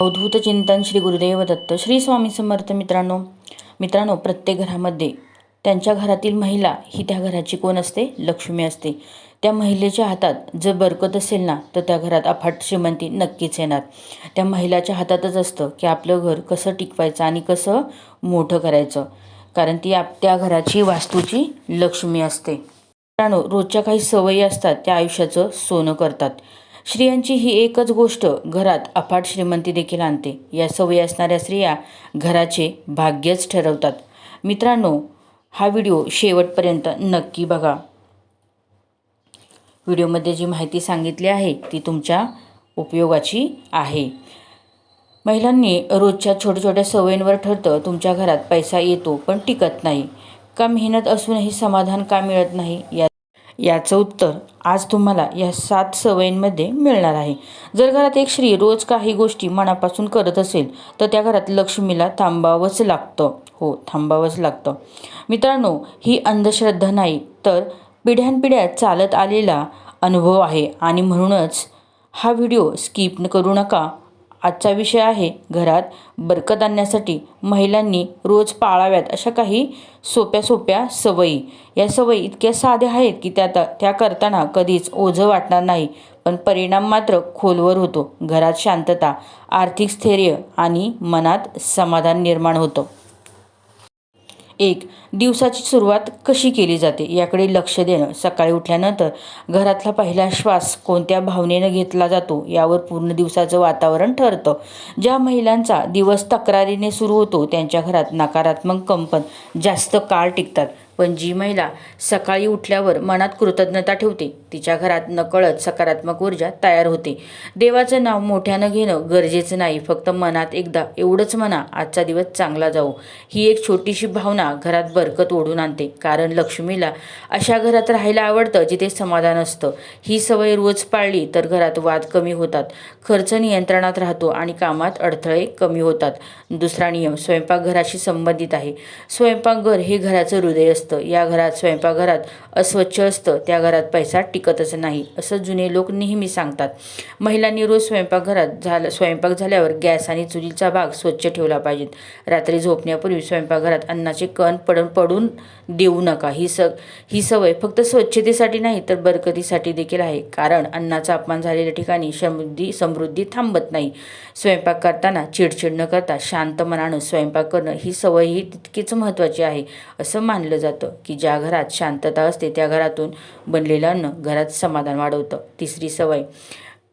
अवधूत चिंतन श्री गुरुदेव दत्त श्री स्वामी समर्थ मित्रांनो. मित्रांनो प्रत्येक घरामध्ये त्यांच्या घरातील महिला ही त्या घराची कोण असते? लक्ष्मी असते. त्या महिलेच्या हातात जर बरकत असेल ना तर त्या घरात अफाट श्रीमंती नक्कीच येणार. त्या महिलाच्या हातातच असतं की आपलं घर कसं टिकवायचं आणि कसं मोठं करायचं. कारण ती आप त्या घराची वास्तूची लक्ष्मी असते. मित्रांनो रोजच्या काही सवयी असतात त्या आयुष्याचं सोनं करतात. स्त्रियांची ही एकच गोष्ट घरात अफाट श्रीमंती देखील आणते. या सवयी असणाऱ्या स्त्रिया घराचे भाग्यच ठरवतात. मित्रांनो हा व्हिडिओ शेवटपर्यंत नक्की बघा. व्हिडिओमध्ये जी माहिती सांगितली आहे ती तुमच्या उपयोगाची आहे. महिलांनी रोजच्या छोट्या छोट्या सवयींवर ठरतं तुमच्या घरात पैसा येतो पण टिकत नाही. का मेहनत असूनही समाधान का मिळत नाही? या याचं उत्तर आज तुम्हाला या सात सवयींमध्ये मिळणार आहे. जर घरात एक स्त्री रोज काही गोष्टी मनापासून करत असेल तर त्या घरात लक्ष्मीला थांबावंच लागतं. हो थांबावंच लागतं. मित्रांनो ही अंधश्रद्धा नाही तर पिढ्यानपिढ्या चालत आलेला अनुभव आहे. आणि म्हणूनच हा व्हिडिओ स्किप करू नका. आजचा विषय आहे घरात बरकत आणण्यासाठी महिलांनी रोज पाळाव्यात अशा काही सोप्या सोप्या सवयी. या सवयी इतक्या साध्या आहेत की त्या त्या करताना कधीच ओझं वाटणार नाही पण परिणाम मात्र खोलवर होतो. घरात शांतता आर्थिक स्थैर्य आणि मनात समाधान निर्माण होतं. एक दिवसाची सुरुवात कशी केली जाते याकडे लक्ष देणं. सकाळी उठल्यानंतर घरातला पहिला श्वास कोणत्या भावनेनं घेतला जातो यावर पूर्ण दिवसाचं वातावरण ठरतं. ज्या महिलांचा दिवस तक्रारीने सुरू होतो त्यांच्या घरात नकारात्मक कंपन जास्त काळ टिकतात. पण जी महिला सकाळी उठल्यावर मनात कृतज्ञता ठेवते. तिच्या घरात नकळत सकारात्मक ऊर्जा तयार होते. देवाचं नाव मोठ्यानं घेणं गरजेचं नाही. फक्त मनात एकदा एवढंच म्हणा आजचा दिवस चांगला जाऊ ही एक छोटीशी भावना घरात बरकत ओढून आणते. कारण लक्ष्मीला अशा घरात राहायला आवडतं जिथे समाधान असतं. ही सवय रोज पाळली तर घरात वाद कमी होतात. खर्च नियंत्रणात राहतो आणि कामात अडथळे कमी होतात. दुसरा नियम स्वयंपाकघराशी संबंधित आहे. स्वयंपाकघर हे घराचं हृदय असतं असतं. या घरात स्वयंपाकघरात अस्वच्छ असतं. त्या घरात पैसा टिकतच नाही असं जुने लोक नेहमी सांगतात. महिलांनी रोज स्वयंपाकघरात झालं स्वयंपाक झाल्यावर गॅस आणि चुलीचा भाग स्वच्छ ठेवला पाहिजेत. रात्री झोपण्यापूर्वी स्वयंपाकघरात अन्नाचे कण पडून पडून देऊ नका. ही स ही सवय फक्त स्वच्छतेसाठी नाही तर बरकतीसाठी देखील आहे. कारण अन्नाचा अपमान झालेल्या ठिकाणी समृद्धी समृद्धी थांबत नाही. स्वयंपाक करताना चिडचिड न करता शांत मनानं स्वयंपाक करणं ही सवय ही तितकीच महत्त्वाची आहे असं मानलं जातं. की ज्या घरात शांतता असते त्या घरातून बनलेलं अन्न घरात समाधान वाढवतं. तिसरी सवय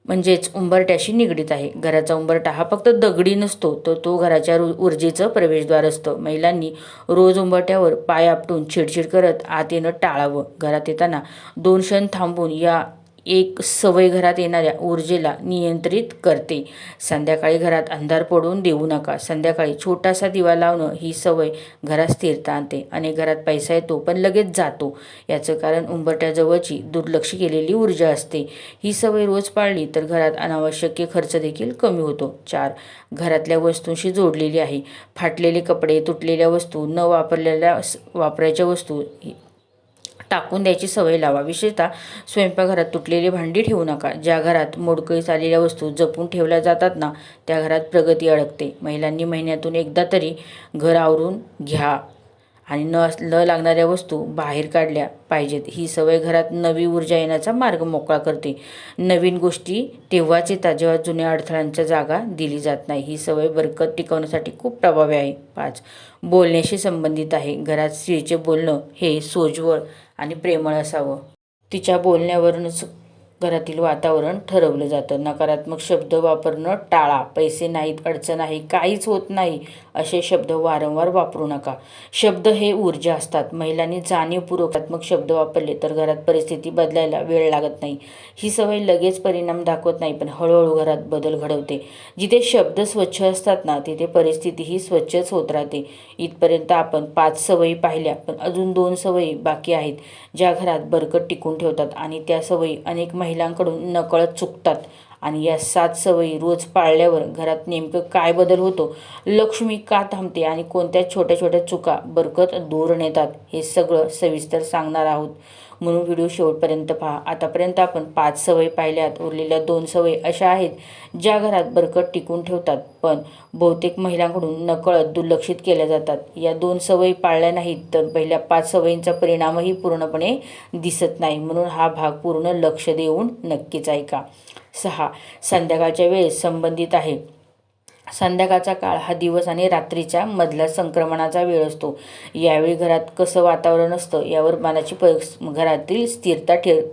म्हणजेच उंबरट्याशी निगडीत आहे. घराचा उंबरटा हा फक्त दगडी नसतो तर तो घराच्या ऊर्जेचं प्रवेशद्वार असतं. महिलांनी रोज उंबरट्यावर पाय आपटून चिडचिड करत आत येणं टाळावं. घरात येताना दोन क्षण थांबून या एक सवय घरात येणाऱ्या ऊर्जेला नियंत्रित करते. संध्याकाळी घरात अंधार पडून देऊ नका. संध्याकाळी छोटासा दिवा लावणं ही सवय घरात स्थिरता आणते. अनेक घरात पैसा येतो पण लगेच जातो. याचं कारण उंबरट्याजवळची दुर्लक्ष केलेली ऊर्जा असते. ही सवय रोज पाळली तर घरात अनावश्यक खर्च देखील कमी होतो. चार घरातल्या वस्तूंशी जोडलेली आहे. फाटलेले कपडे तुटलेल्या वस्तू न वापरलेल्या वापरायच्या वस्तू टाकून द्यायची सवय लावा. विशेषतः स्वयंपाकघरात तुटलेली भांडी ठेवू नका. ज्या घरात मोडकळीस आलेल्या वस्तू जपून ठेवल्या जातात ना त्या घरात प्रगती अडकते. महिलांनी महिन्यातून एकदा तरी घर आवरून घ्या आणि न न लागणाऱ्या वस्तू बाहेर काढल्या पाहिजेत. ही सवय घरात नवी ऊर्जा येण्याचा मार्ग मोकळा करते. नवीन गोष्टी तेव्हाच येतात जेव्हा जुन्या अडथळ्यांच्या जागा दिली जात नाही. ही सवय बरकत टिकवण्यासाठी खूप प्रभावी आहे. पाच. बोलण्याशी संबंधित आहे. घरात स्त्रीचे बोलणं हे सोज्वळ आणि प्रेमळ असावं. तिच्या बोलण्यावरूनच घरातील वातावरण ठरवलं जातं. नकारात्मक शब्द वापरणं टाळा. पैसे नाहीत अडचण आहे काहीच होत नाही असे शब्द वारंवार वापरू नका. शब्द हे ऊर्जा असतात. महिलांनी जाणीवपूर्वकात्मक शब्द वापरले तर घरात परिस्थिती बदलायला वेळ लागत नाही. ही सवय लगेच परिणाम दाखवत नाही पण हळूहळू घरात बदल घडवते. जिथे शब्द स्वच्छ असतात ना तिथे परिस्थितीही स्वच्छच होत राहते. इथपर्यंत आपण पाच सवयी पाहिल्या पण अजून दोन सवयी बाकी आहेत ज्या घरात बरकत टिकून ठेवतात आणि त्या सवयी अनेक महिलांकडून नकळत चुकतात. आणि या सात सवयी रोज पाळल्यावर घरात नेमकं काय बदल होतो लक्ष्मी का थांबते आणि कोणत्या छोट्या छोट्या चुका बरकत दूर नेतात हे सगळं सविस्तर सांगणार आहोत. म्हणून व्हिडिओ शेवटपर्यंत पहा. आतापर्यंत आपण पाच सवयी पाहिल्यात. उरलेल्या दोन सवयी अशा आहेत ज्या घरात बरकत टिकून ठेवतात पण बहुतेक महिलांकडून नकळत दुर्लक्षित केल्या जातात. या दोन सवयी पाळल्या नाहीत तर पहिल्या पाच सवयींचा परिणामही पूर्णपणे दिसत नाही. म्हणून हा भाग पूर्ण लक्ष देऊन नक्कीच ऐका. सहा. संध्याकाळच्या वेळेस संबंधित आहे. संध्याकाळचा काळ हा दिवस आणि रात्रीच्या मधला संक्रमणाचा वेळ असतो. यावेळी घरात कसं वातावरण असतं यावर मनाची प घरातील स्थिरता ठेर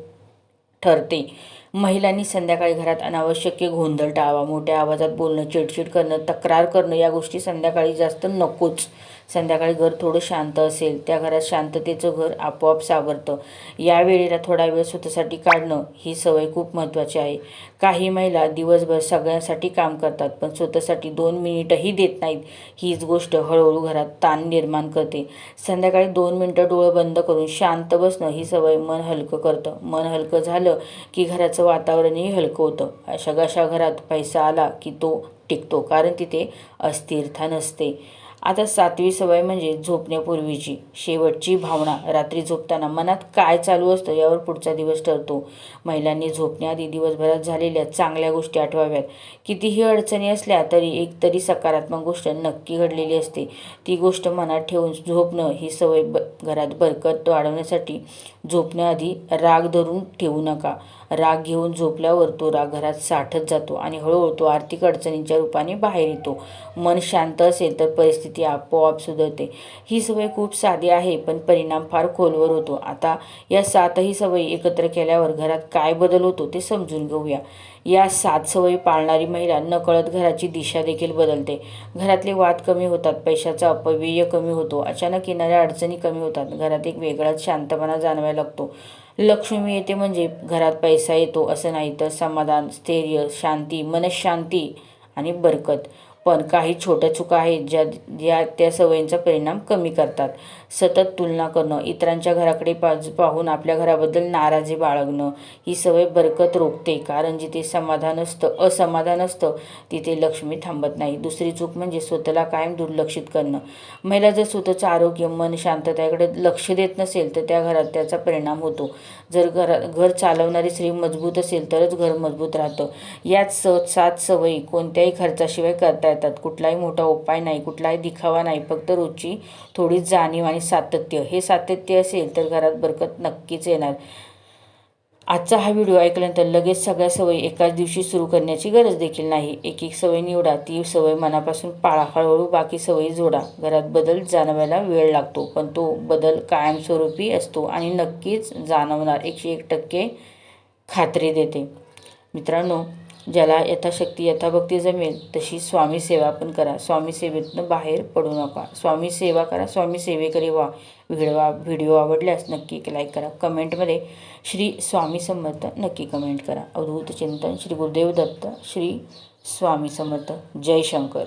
ठरते. महिलांनी संध्याकाळी घरात अनावश्यक गोंधळ टाळावा मोठ्या आवाजात बोलणं चिडचिड करणं तक्रार करणं या गोष्टी संध्याकाळी जास्त नकोच. संध्याकाळी घर थोडं शांत असेल त्या घरात शांततेचं घर आपोआप सावरतं. या वेळेला थोडा वेळ स्वतःसाठी काढणं ही सवय खूप महत्त्वाची आहे. काही महिला दिवसभर सगळ्यांसाठी काम करतात पण स्वतःसाठी दोन मिनिटंही देत नाहीत. हीच गोष्ट हळूहळू घरात ताण निर्माण करते. संध्याकाळी दोन मिनटं डोळं बंद करून शांत बसणं ही सवय मन हलकं करतं. मन हलकं झालं की घराचं वातावरणही हलकं होतं. अशा अशा घरात पैसा आला की तो टिकतो कारण तिथे अस्थिरता नसते. आता सातवी सवय म्हणजे झोपण्यापूर्वीची. शेवटची भावना. रात्री झोपताना मनात काय चालू असतं यावर पुढचा दिवस ठरतो. महिलांनी झोपण्याआधी दिवसभरात झालेल्या चांगल्या गोष्टी आठवाव्यात. कितीही अडचणी असल्या तरी एक तरी सकारात्मक गोष्ट नक्की घडलेली असते. ती गोष्ट मनात ठेवून झोपणं ही सवय ब घरात बरकत वाढवण्यासाठी झोपण्याआधी राग धरून ठेवू नका. राग घेऊन झोपल्यावर तो राग घरात साठत जातो आणि हळूहळू तो आर्थिक अडचणींच्या रूपाने बाहेर येतो. मन शांत असेल तर परिस्थिती आपोआप सुधारते. ही सवय खूप साधी आहे पण परिणाम फार खोलवर होतो. आता या सातही सवयी एकत्र केल्यावर घरात काय बदल होतो ते समजून घेऊया. या सात सवयी पाळणारी महिला नकळत घराची दिशा देखील बदलते. घरातले वाद कमी होतात पैशाचा अपव्यय कमी होतो अचानक येणाऱ्या अडचणी कमी होतात. घरात एक वेगळाच शांतपणा जाणवायला लागतो. लक्ष्मी येते म्हणजे घरात पैसा येतो असं नाही तर समाधान स्थैर्य शांती मनशांती आणि बरकत. पण काही छोट्या चुका आहेत ज्या ज्या त्या सवयींचा परिणाम कमी करतात. सतत तुलना करणं इतरांच्या घराकडे पाज पाहून आपल्या घराबद्दल नाराजी बाळगणं ही सवय बरकत रोखते. कारण जिथे समाधान असतं असमाधान असतं तिथे लक्ष्मी थांबत नाही. दुसरी चूक म्हणजे स्वतःला कायम दुर्लक्षित करणं. महिला जर स्वतःचं आरोग्य मन शांततेकडे लक्ष देत नसेल तर त्या घरात त्याचा परिणाम होतो. जर घरा घर चालवणारी स्त्री मजबूत असेल तरच घर मजबूत राहतं. याच स सात सवयी कोणत्याही खर्चाशिवाय करता येतात कुठलाही मोठा उपाय नाही कुठलाही दिखावा नाही फक्त रोजची थोडी जाणीव आणि सातत्य. हे सातत्य असेल तर घरात बरकत नक्कीच येणार. आजचा हा व्हिडिओ ऐकल्यानंतर लगेच सगळ्या सवयी एकाच दिवशी सुरू करण्याची गरज देखील नाही. एक एक सवय निवडा ती सवय मनापासून पाळा. हळूहळू बाकी सवयी जोडा. घरात बदल जाणवायला वेळ लागतो पण तो बदल कायमस्वरूपी असतो आणि नक्कीच जाणवणार. एकशे एक टक्के खात्री देते. मित्रांनो ज्याला यथाशक्ती यथाभक्ती जमेल तशी स्वामी सेवा पण करा. स्वामी सेवेतनं बाहेर पडू नका. स्वामी सेवा करा. स्वामी सेवेकरी व्हा. व्हिडिओ व्हिडिओ आवडल्यास नक्की लाईक करा. कमेंटमध्ये श्री स्वामी समर्थ नक्की कमेंट करा. अवधूत चिंतन श्री गुरुदेव दत्त श्री स्वामी समर्थ. जय शंकर.